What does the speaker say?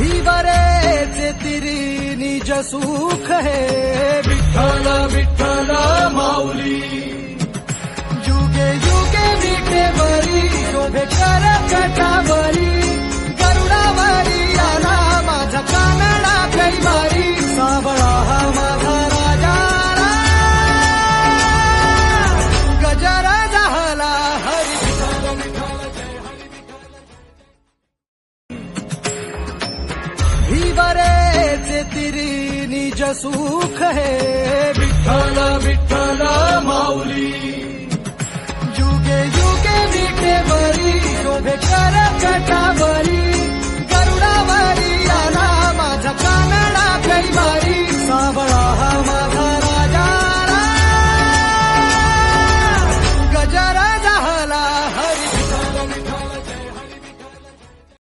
ी वरे नि ही बरेचे तिरी निज सुख है। बिठाला बिठाला माऊली। युगे युगे बीते बरी शोभे कर कटावरी